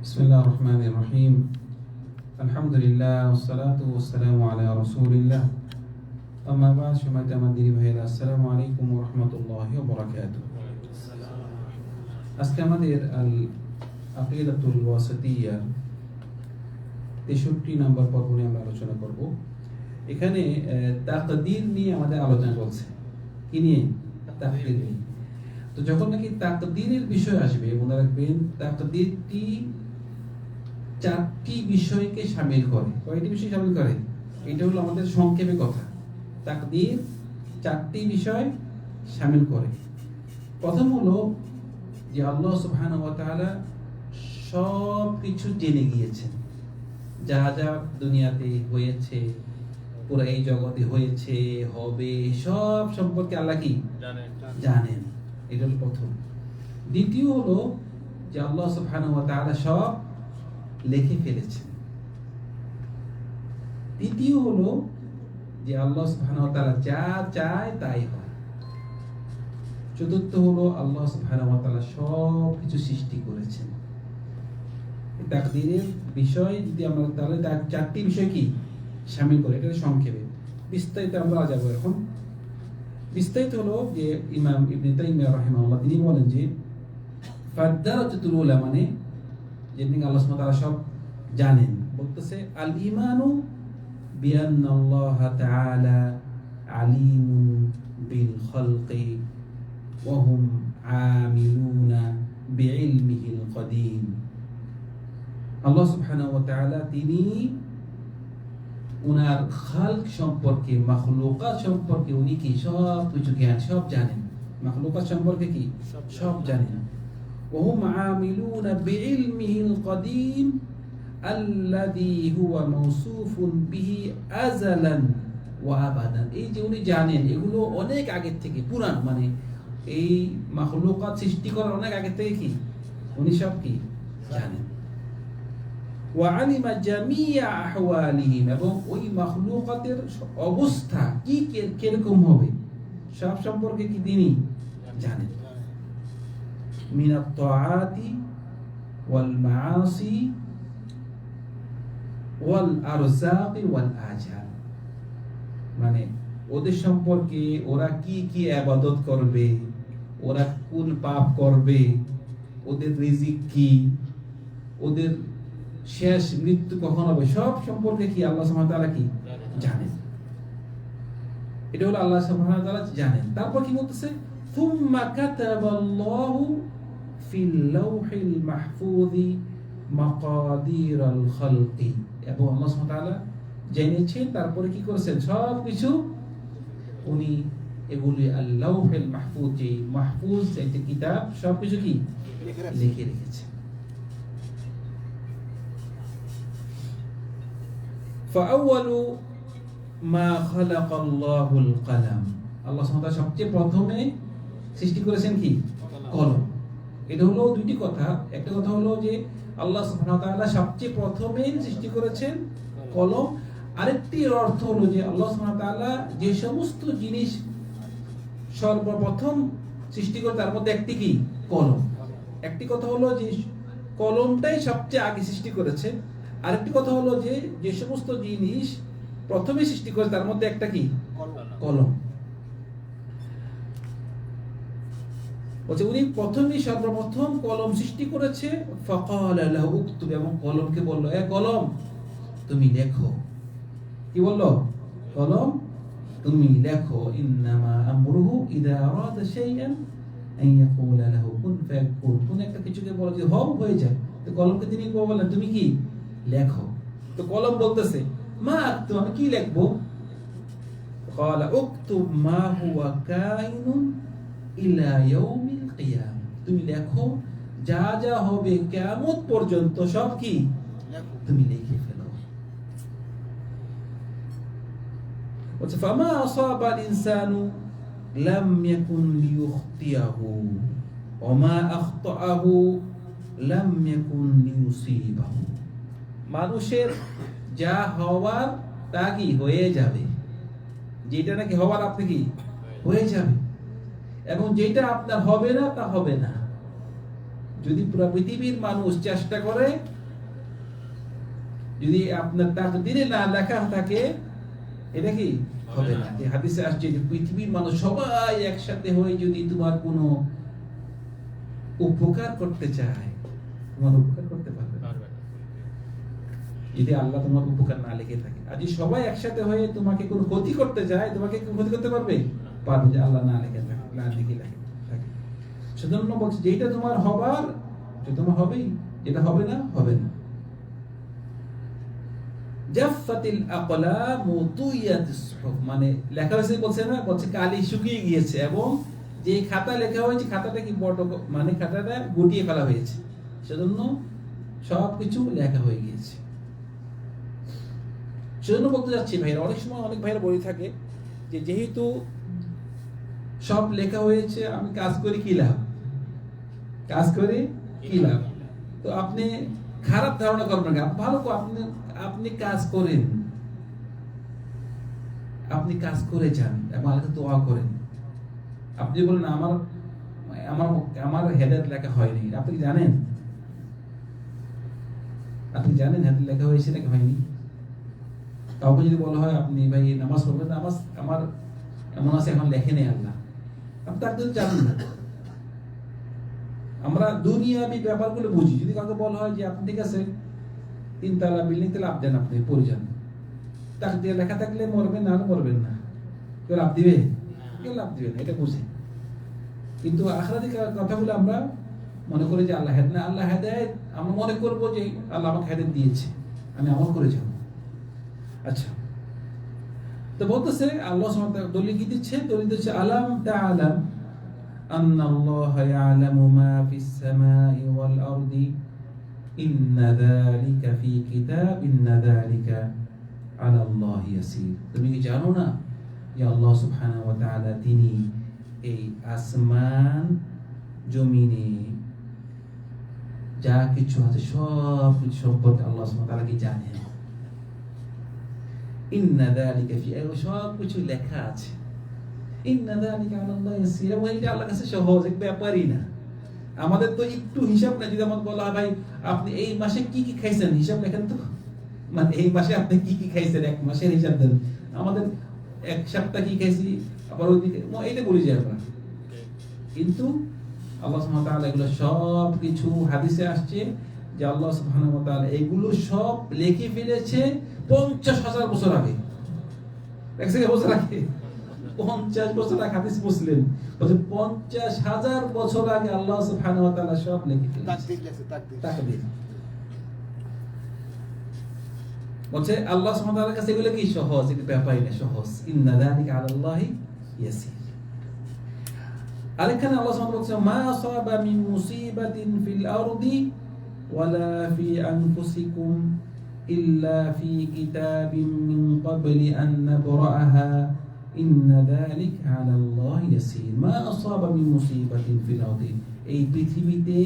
بسم الله الرحمن الرحيم الحمد لله والصلاة والسلام على رسول الله أما بعد شما تمدير بهذا السلام عليكم ورحمة الله وبركاته আজকে আমাদের আল আকিদাতুল ওয়াসিতিয়া তেষট্টি নম্বর পর্ব নিয়ে আমরা আলোচনা করব এখানে আহ, তাকদীর নিয়ে আমাদের আলোচনা চলছে কি নিয়ে তাকদীর নিয়ে তো যখন নাকি তাকদীরের বিষয় আসবে মনে রাখবেন তাকদীরটি চারটি বিষয়কে সামিল করে। কয়টি বিষয় সামিল করে? এটা হলো আমাদের সংক্ষেপে কথা। তাকদীর চারটি বিষয় সামিল করে। প্রথম হলো যে আল্লাহ তাআলা সব কিছু জেনে গিয়েছেন। যা যা দুনিয়াতে হয়েছে পুরো এই জগতে হয়েছে হবে সব সম্পর্কে আল্লাহ কি? জানেন। এটা হলো প্রথম। দ্বিতীয় হলো যে আল্লাহ সুবহানাহু তাআলা সব লিখে ফেলেছেন তৃতীয় হলো যে আল্লাহ সুবহানাহু ওয়া তাআলা যা চায় তাই হয়। চতুর্থ হলো আল্লাহ সুবহানাহু ওয়া তাআলা সব কিছু সৃষ্টি করেছেন। তাকদীরের বিষয় যদি আমরা তাহলে তার চারটি বিষয় কি শামিল করে এটা সংক্ষেপে। বিস্তারিত আমরা যাব এখন। বিস্তারিত হলো যে ইমাম ইবনে তাইমিয়া রাহিমাহুল্লাহ তিনি বলেন যে ফাদ্দারাতুল উলা মানে যে তিনি আল্লাহ ওয়া সব জানেন। বলতেছে আল ইমানু তাআলা আলিমুন বিল খালকি ওয়া হুম আমিলুনা বিইলমিহিল কদিম আল্লাহ সুবহানাহু ওয়া তাআলা তিনি উনার খালক সম্পর্কে, মাখলুকাত সম্পর্কে উনি কি সব কিছু জ্ঞান সব জানেন। মাখলুকাত সম্পর্কে কি? সব জানেন। وهم عاملون بعلمه القديم الذي هو موصوف به أزلا وأبدا এই যে উনি জানেন এগুলো অনেক আগের থেকে পুরান মানে এই মাখলুকাত সৃষ্টি করার অনেক আগের থেকে কি উনি সব কি জানেন ওয়ালিমা জামিয়া আহওয়ালিহিম এবং ওই মাখলুকাতের অবস্থা কি কে- কিরকম হবে সব সম্পর্কে কি তিনি জানেন من الطاعات والمعاصي والأرزاق والآجال মানে ওদের সম্পর্কে ওরা কি কি আবাদত করবে ওরা কোন পাপ করবে ওদের রিজিক কি ওদের শেষ মৃত্যু কখন হবে সব সম্পর্কে কি আল্লাহ সুবহানাহু ওয়া তাআলা কি জানেন এটা হলো আল্লাহ সুবহানাহু ওয়া তাআলা জানেন তারপর কি বলতেছে ثم كتب الله في اللوح المحفوظ مقادير الخلق এবং আল্লাহ সুবহানাহু ওয়া তাআলা জেনেছেন তারপরে কি করেছেন সব কিছু উনি এগুলি আল্লাহুল মাহফুজ যে মাহফুজ একটা কিতাব সব কিছু কি লিখে রাখছেন। লিখে রেখেছে فأول ما خلق الله القلم আল্লাহ সুবহানাহু ওয়া তাআলা সবচেয়ে প্রথমে সৃষ্টি করেছেন কি কলম এটা হলো দুইটি কথা। একটা কথা হলো যে আল্লাহ সুবহানাহু সবচেয়ে প্রথমে সৃষ্টি করেছেন কলম। আরেকটি অর্থ হলো যে আল্লাহ সুবহানাহু যে সমস্ত জিনিস সর্বপ্রথম সৃষ্টি করে তার মধ্যে একটি কি? কলম। একটি কথা হলো যে কলমটাই সবচেয়ে আগে সৃষ্টি করেছে। আরেকটি কথা হলো যে যে সমস্ত জিনিস প্রথমে সৃষ্টি করে তার মধ্যে একটা কি? কলম। বলছে উনি প্রথমেই সর্বপ্রথম কলম সৃষ্টি করেছে ফকাল লাহু উক্তুব এবং কলমকে বলল এ কলম তুমি লেখো কি বললো কলম তুমি লেখো ইন্নামা আমরুহু ইদা আরাদা শাইআন আন ইয়াকুলা লাহু কুন ফায়াকুন কোন একটা কিছুকে বলে যে হও হয়ে যায় তো কলমকে তিনি বললেন তুমি কি লেখো তো কলম বলতেছে মা আক্তু আমি কি লিখবো قال اكتب ما هو كائن ইলা ইয়াউমিল কিয়ামah তুমি লেখো যা যা হবে কিয়ামত পর্যন্ত সব কি? তুমি লিখে ফেলো। বলছে ফামা ইনসানু লাম ইয়াকুন ওমা আখতাআহু লাম ইয়াকুন মানুষের যা হওয়ার তা কি? হয়ে যাবে। যেটা নাকি হওয়ার আপনি কি? হয়ে যাবে। এবং যেটা আপনার হবে না তা হবে না। যদি পুরো পৃথিবীর মানুষ চেষ্টা করে যদি আপনার তাকদিরে না লেখা থাকে এটা কি? হবে না। যে হাদিসে আসছে যে পৃথিবীর মানুষ সবাই একসাথে হয়ে যদি তোমার কোনো উপকার করতে চায় তোমার উপকার করতে পারবে। যদি আল্লাহ তোমার উপকার না লিখে থাকে। আর যদি সবাই একসাথে হয়ে তোমাকে কোনো ক্ষতি করতে চায় তোমাকে কি ক্ষতি করতে পারবে? পারবে যে আল্লাহ না লিখে থাকে না লাগে সেজন্য বলছে যেটা তোমার হবার যে তোমার হবেই, যেটা হবে না হবে না। জাফাতিল মানে লেখা হয়েছে বলছে না, বলছে কালি শুকিয়ে গিয়েছে এবং যে খাতা লেখা হয়েছে, খাতাটা কি বড় মানে খাতাটা গুটিয়ে ফেলা হয়েছে। সেজন্য সব কিছু লেখা হয়ে গিয়েছে। সেজন্য বলতে যাচ্ছি ভাইরা, অনেক সময় অনেক ভাইরা বলে থাকে যে, যেহেতু সব লেখা হয়েছে, আমি কাজ করি কি লাভ? কাজ করে কি লাভ? তো আপনি খারাপ ধারণা করবেন না। ভালো আপনি আপনি কাজ করেন। আপনি কাজ করে যান এবং আল্লাহকে দোয়া করেন। আপনি বলেন, আমার আমার আমার হেডের লেখা হয়নি। আপনি জানেন? আপনি জানেন হেডের লেখা হয়েছে নাকি হয়নি? কাউকে যদি বলা হয়, আপনি ভাই নামাজ পড়বেন নামাজ আমার এমন আছে, এখন লেখে নেই আল্লাহ। আপনি তার জন্য জানেন না। আমরা দুনিয়াবি ব্যাপারগুলো বুঝি। যদি কাউকে বলা হয় যে আপনি ঠিক আছে তিনতলা বিল্ডিং তে লাভ দেন আপনি পড়ে যান। তাক দিয়ে লেখা থাকলে মরবেন না হলে মরবেন না। কেউ লাভ দিবে? কেউ লাভ দিবে না এটা বুঝি। কিন্তু আখরাদি কথাগুলো আমরা মনে করি যে আল্লাহ হেদ না আল্লাহ হেদায়ত। আমরা মনে করব যে আল্লাহ আমাকে হেদায়ত দিয়েছে। আমি আমল করে যাব। আচ্ছা। তো বলতেছে আল্লাহ সুবহানাহু ওয়া তাআলা দলিল কি দিচ্ছে দলিল দিচ্ছে আলাম তাআলাম أن الله يعلم ما في السماء والأرض إن ذلك في كتاب إن ذلك على الله يسير তুমি কি জানো না যে আল্লাহ সুবহানাহু ওয়া তাআলা তিনি এই আসমান জমিনে যা কিছু আছে সব কিছু সম্পর্কে আল্লাহ সুবহানাহু ওয়া তাআলা কি জানেন সব কিছু লেখা আছে। আল্লাহর কাছে সহজ ব্যাপারই না। আমাদের তো একটু হিসাব না যদি আমাকে বলা হয় ভাই আপনি এই মাসে কি কি খাইছেন? হিসাব লেখেন তো। মানে এই মাসে আপনি কি কি খাইছেন? এক মাসের হিসাব দেন। আমাদের এক সপ্তাহ কি খাইছি? আবার ওইদিকে এইটা বলি যায় আমরা কিন্তু আল্লাহ সুবহানাহু ওয়া তাআলা এগুলো সব কিছু হাদিসে আসছে। যে আল্লাহ সুবহানাহু ওয়া তাআলা এগুলো সব লিখে ফেলেছে পঞ্চাশ হাজার বছর আগে। বছর আগে। পঞ্চাশ বছর আগে হাদিস মুসলিম। বলছে পঞ্চাশ হাজার বছর আগে আল্লাহ সুবহানাহু ওয়া তাআলা সব লিখে ফেলেছে। বলছে আল্লাহ সুবহানাহু কাছে এগুলো কি সহজ? এটা ব্যাপারই না সহজ। ইন্না যালিকা আলাল্লাহি ইয়াসির। আরেকখানে আল্লাহ সুবহানাহু বলছে মা আসাবা মিন মুসিবাতিন ফিল আরদি ওয়ালা ফি আনফুসিকুম ইল্লা ফি কিতাবিন মিন ক্বাবলি আন নাবরাহা ইন্না যালিকা আলাল্লাহি ইয়াসির মা আসাবা মিন মুসিবাতিন ফিল আরদি এই পৃথিবীতে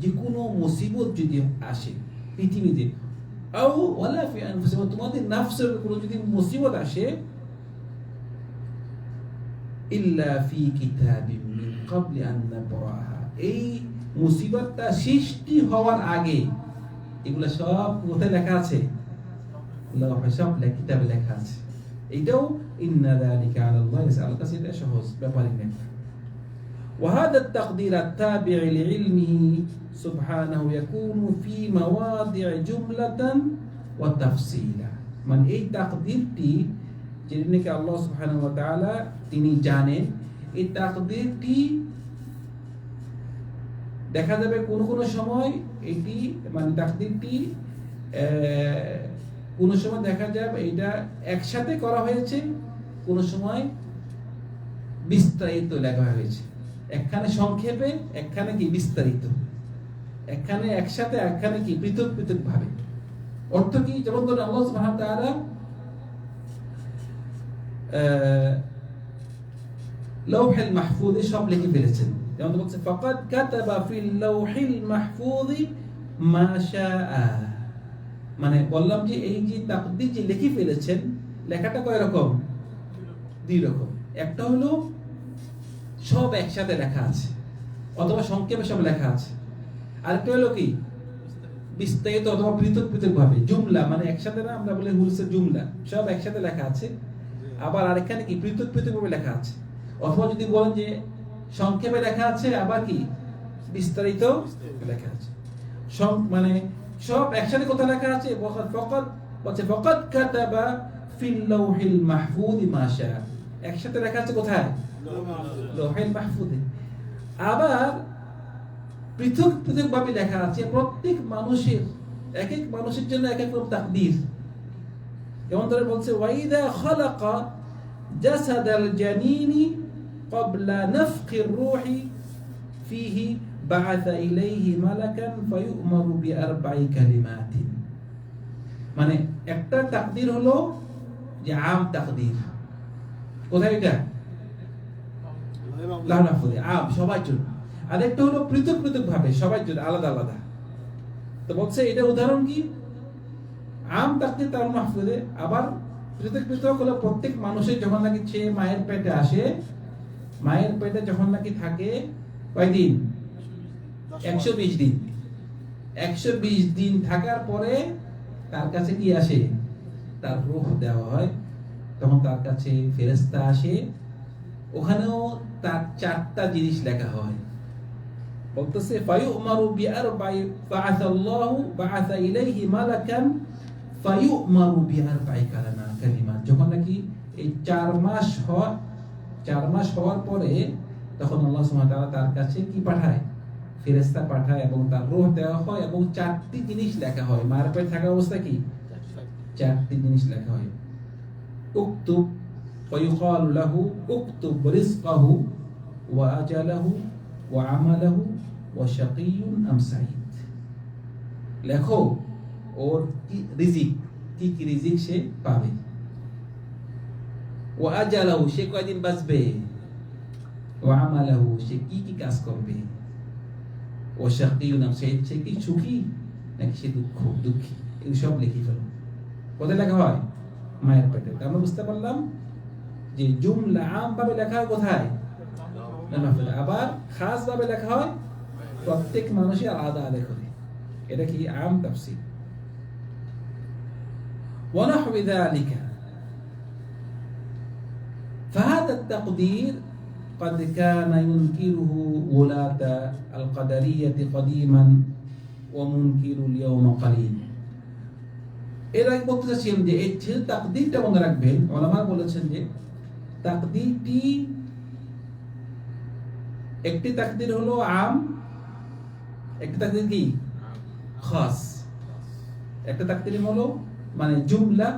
যে কোনো মুসিবত যদি আসে পৃথিবীতে, আও ওয়ালা ফি আনফুসিকুম তোমাদের নাফসের কোনো যদি মুসিবত আসে, ইল্লা ফি কিতাবিন মিন ক্বাবলি আন নাবরাহা এই মুসিবতটা সৃষ্টি হওয়ার আগে এগুলো সব কোথায় লেখা আছে লৌহে সব লে- কিতাবে লেখা আছে এইটাও ইন্না যালিকা আলাল্লাহি ইয়াসির আল্লাহর কাছে এটা সহজ ব্যাপারই না وهذا التقدير التابع لعلمه سبحانه يكون في مواضع جملة وتفصيلا মানে এই তাকদীরটি যেটি নাকি আল্লাহ সুবহানাহু ওয়া তাআলা তিনি জানেন এই তাকদীরটি দেখা যাবে কোন কোন সময় এটি মানে তাকদীরটি কোন সময় দেখা যাবে এটা একসাথে করা হয়েছে, কোন সময় বিস্তারিত লেখা হয়েছে। একখানে সংক্ষেপে, একখানে কি বিস্তারিত? একখানে একসাথে, একখানে কি পৃথক পৃথক ভাবে অর্থ কি? যেমন ধরুন আল্লাহ সুবহানাহু তাআলা লৌহেল মাহফুজে সব লিখে ফেলেছেন। যেমন বলছে ফাকাদ কাতাবা ফিল লৌহিল মাহফুজি মা শাআ মানে বললাম যে এই যে তাকদীর যে লিখে ফেলেছেন লেখাটা কয় রকম? দুই রকম। একটা হলো, সব একসাথে লেখা আছে, অথবা সংক্ষেপে সব লেখা আছে। আরেকটা হলো কি? বিস্তারিত অথবা পৃথক পৃথক ভাবে জুমলা মানে একসাথে না, আমরা বলি হুলসের জুমলা, সব একসাথে লেখা আছে। আবার আরেকখানে কি? পৃথক পৃথক ভাবে লেখা আছে। অথবা যদি বলেন যে সংক্ষেপে লেখা আছে, আবার কি? বিস্তারিত লেখা আছে। সং- মানে সব একসাথে কোথায় লেখা আছে? ফকত ফকত, বলছে, ফকত কাতাবা ফিল লাউহিল মাহফুজ মা শা একসাথে লেখা আছে কোথায়? লৌহিল মাহফুজে আবার পৃথক পৃথক ভাবে লেখা আছে, প্রত্যেক মানুষের এক এক মানুষের জন্য এক এক রকম তাকদীর। যেমন ধরে বলছে ওয়াইদা খালাকা জাসাদাল জানিনি قبل نفخ الروح فيه بعث إليه ملكا فيؤمر بأربع كلمات মানে একটা তাকদির হলো যে আম তাকদির কোথায় এটা লাল মাহফুজে আম সবার জন্য আরেকটা হলো পৃথক পৃথক ভাবে সবার জন্য আলাদা আলাদা তো বলছে এটা উদাহরণ কি আম তাকদির তার মাহফুজে আবার পৃথক পৃথক হলো প্রত্যেক মানুষের যখন নাকি সে মায়ের পেটে আসে মায়ের পেটে যখন নাকি থাকে কয়দিন একশো বিশ দিন। একশো বিশ দিন থাকার পরে তার কাছে কি আসে? তার রূহ দেওয়া হয়। তখন তার কাছে ফেরেস্তা আসে। ওখানেও তার চারটা জিনিস লেখা হয়। বলতেছে ফায়ুমারু বিআরবাই বাআসাল্লাহু বাআসা ইলাইহি মালাকান ফায়ুমারু বিআরবাই কালামা কালিমাত যখন নাকি এই চার মাস হয় চার মাস হওয়ার পরে তখন আল্লাহ সুবহানাহু ওয়া তাআলা তার কাছে কি পাঠায় ফেরেশতা পাঠায় এবং তার রূহ দেওয়া হয় এবং চারটি জিনিস লেখা হয় মায়ের পেটে থাকা অবস্থা কি চারটি জিনিস লেখা হয় উক্তুব ويقال له اكتب رزقه وأجله وعمله وشقي أم سعيد লেখো ওর কি রিজিক কি কি রিজিক সে পাবে ওয়াজালাহু সে কয়দিন বাঁচবে ও আমালাহু সে কি কি কাজ করবে ও শাকিউ নাম সে সে কি সুখী নাকি সে দুঃখ দুঃখী এগুলো সব লিখে ফেলো কোথায় লেখা হয় মায়ের পেটে আমরা বুঝতে পারলাম যে জুমলা আম ভাবে লেখা হয় কোথায় আবার খাসভাবে লেখা হয় প্রত্যেক মানুষই আলাদা আলাদা করে এটা কি আম তাফসির ওয়ানাহবিদা আলিকা فهذا التقدير قد كان ينكره ولاة القدرية قديما ومنكر اليوم قليل এর আগে বলতে চাচ্ছিলাম যে এই ছিল তাকদিরটা মনে রাখবেন ওলামা বলেছেন যে তাকদিরটি একটি তাকদির হলো আম একটি তাকদির কি খাস একটা তাকদির হলো মানে জুমলা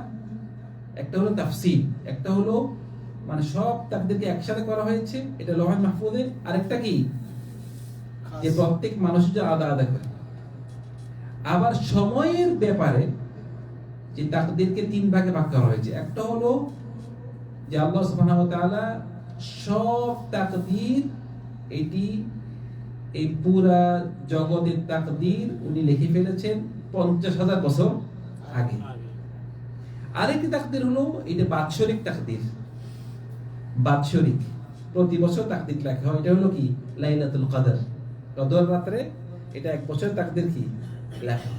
একটা হলো তাফসিল একটা হলো মানে সব তাকদিরকে একসাথে করা হয়েছে এটা লোহান মাহফুজে আরেকটা কি? যে প্রত্যেক মানুষ যে আলাদা আলাদা করে। আবার সময়ের ব্যাপারে যে তাকদিরকে তিন ভাগে ভাগ করা হয়েছে একটা হলো যে আল্লাহ সুবহানাহু ওয়া তাআলা সব তাকদীর এটি এই পুরা জগতের তাকদীর উনি লিখে ফেলেছেন পঞ্চাশ হাজার বছর আগে। আরেকটি তাকদীর হলো এটা বাৎসরিক তাকদীর। বাৎসরিক। প্রতি বছর তাকদীর লেখা হয়। এটা হলো কি? লাইলাতুল কদর। কদর রাত্রে এটা এক বছর তাকদীর কি? লেখা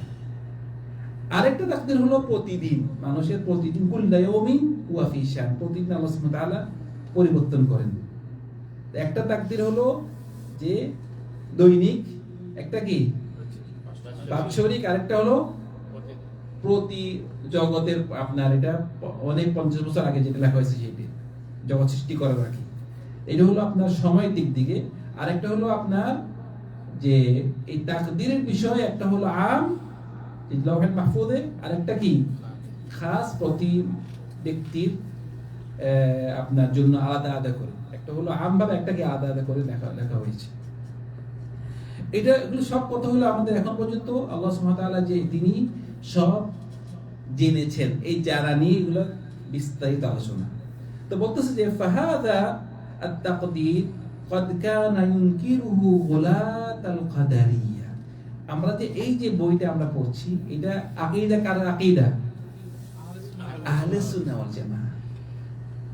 আরেকটা তাকদীর হলো প্রতিদিন। মানুষের প্রতিদিন কুল্লায়মিন ওয়া ফি শান। প্রতিদিন আল্লাহ সুবহানাহু পরিবর্তন করেন। একটা তাকদীর হলো যে দৈনিক একটা কি? বাৎসরিক। আরেকটা হলো প্রতি জগতের আপনার এটা অনেক পঞ্চাশ বছর আগে যেটা লেখা হয়েছে সেটি জগৎ সৃষ্টি করার আগে এটা হলো আপনার সময়ের দিক। দিকে আর একটা হলো আপনার যে এই তাকদিরের বিষয়, একটা হলো আম লৌহের মাহফুদে আরেকটা কি? খাস প্রতি ব্যক্তির আপনার জন্য আলাদা আলাদা করে। একটা হলো আম ভাবে একটাকে আলাদা আলাদা করে লেখা লেখা হয়েছে। এটা এগুলো সব কথা হলো আমাদের এখন পর্যন্ত। আল্লাহ তাআলা যে তিনি সব জেনেছেন। এই যারা নিয়ে এগুলো বিস্তারিত আলোচনা। তো বলতেছে যে ফাহাদা আত-তাকদীর قد كان ينكره غلاة القدرية আমরা যে এই যে বইটা আমরা পড়ছি এটা আকীদা কার আকীদা আহলে সুন্নাহ ওয়াল জামাআহ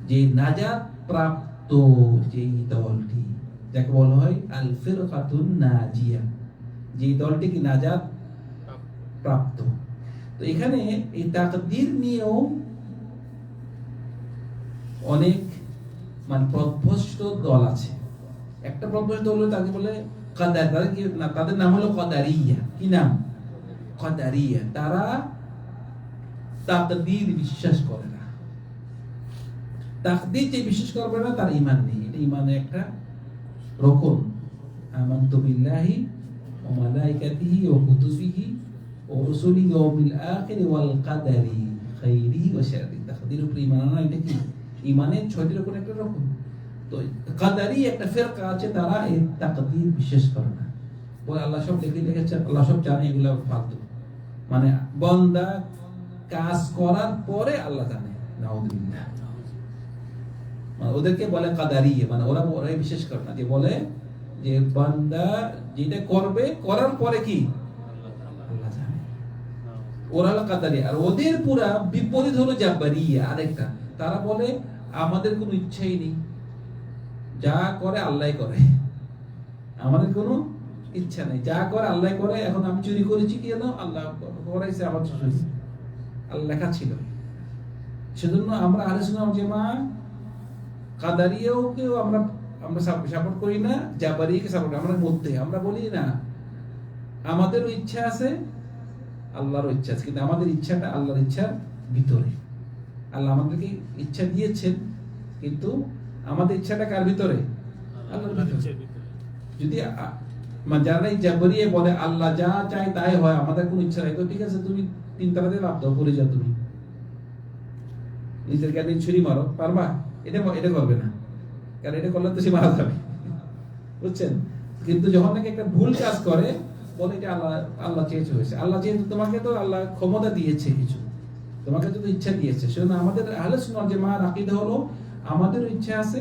যে নাজাত প্রাপ্ত যেই দলটি যাকে বলা হয় আল ফিরকাতুন নাজিয়া যে দলটি কি নাজাত প্রাপ্ত তো এখানে এই তাকদির নিয়েও অনেক মানে প্রভ্রষ্ট দল আছে। একটা প্রভ্রষ্ট দল তাকে বলে কাদার, তাদের কি, না, তাদের নাম হলো কদারিয়া। কি নাম? কদারিয়া। তারা তাকদির বিশ্বাস করে না। তাকদির যে বিশ্বাস করবে না, তার ইমান নেই। এটা ইমানের একটা রকম আমান্তু বিল্লাহি ওয়া মালাইকাতিহি ওয়া কুতুবিহি ওয়া রুসুলিহি ওয়া বিল আখির ওয়াল কাদারি খাইরিহি ওয়া শাররিহি তাকদির উপরে ইমান আনা, এটা কি? ইমানের একটা রকম। তো কাদারি একটা ফেরকা আছে, তারা এই তাকদির বিশ্বাস করে না। বলে আল্লাহ সব আল্লাহ সব জানে এগুলো ফালতু। মানে বন্দা কাজ করার পরে আল্লাহ জানে। মানে ওদেরকে বলে কাদারি মানে ওরা ওরাই বিশেষ করে না। যে বলে যে বান্দা যেটা করবে, করার পরে কি? ওরা কাদারি। আর ওদের পুরা বিপরীত হলো জাব্বারিয়া, আরেকটা। তারা বলে, আমাদের কোনো ইচ্ছাই নেই। যা করে আল্লাহ করে। আমাদের কোনো ইচ্ছা নেই। যা করে আল্লাহ করে, এখন আমি চুরি করেছি কি জানো? আল্লাহ করাইছে আমার আল্লাহ লেখা ছিল। সেজন্য আমরা আরে শুনলাম যে মা কাদারিয়াওকেও আমরা আমরা সাপোর্ট করি না জাবারিকে সাপোর্ট আমরা মধ্যে আমরা বলি না, আমাদেরও ইচ্ছা আছে আল্লাহর ইচ্ছা আছে, কিন্তু আমাদের ইচ্ছাটা আল্লাহর ইচ্ছার ভিতরে। আল্লাহ আমাদেরকে ইচ্ছা দিয়েছেন কিন্তু আমাদের ইচ্ছাটা কার ভিতরে? আল্লাহর ভিতরে। যদি আ- যারা এই জাবরিয়ে বলে আল্লাহ যা চায় তাই হয় আমাদের কোনো ইচ্ছা নাই। তো ঠিক আছে তুমি তিন তালাতে লাভ দাও করে যাও তুমি। নিজের জ্ঞানে ছুরি মারো পারবা? এটা এটা করবে না। কারণ এটা করলে তো সে মারা যাবে। বুঝছেন? কিন্তু যখন নাকি একটা ভুল কাজ করে বলে যে আল্লাহ আল্লাহ চেয়েছে হয়েছে। আল্লাহ যেহেতু তোমাকে তো আল্লাহ ক্ষমতা দিয়েছে কিছু। তোমাকে তো ইচ্ছা দিয়েছে, সেজন্য আমাদের আহলে সুন্নাত যে মা আকিদা হলো আমাদেরও ইচ্ছা আছে,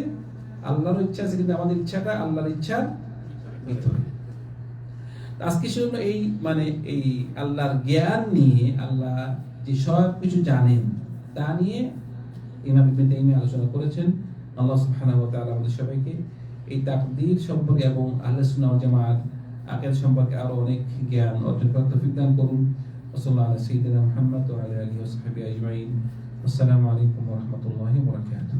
আল্লাহরও ইচ্ছা আছে, কিন্তু আমাদের ইচ্ছাটা আল্লাহর ইচ্ছার ভিতরে। আজকে শুধু এই মানে এই আল্লাহর জ্ঞান নিয়ে, আল্লাহ যে সব কিছু জানেন, তা নিয়ে ইমাম ইবনে তাইমিয়া আলোচনা করেছেন। আল্লাহ সুবহানাহু ওয়া তাআলা আমাদের সবাইকে এই তাকদীর সম্পর্কে এবং আহলে সুন্নাহ জামাত আকিদা সম্পর্কে আরও অনেক জ্ঞান অর্জন করার তৌফিক দান করুন। وصلى على سيدنا محمد وعلى آله وصحبه أجمعين. والسلام عليكم ورحمة الله وبركاته.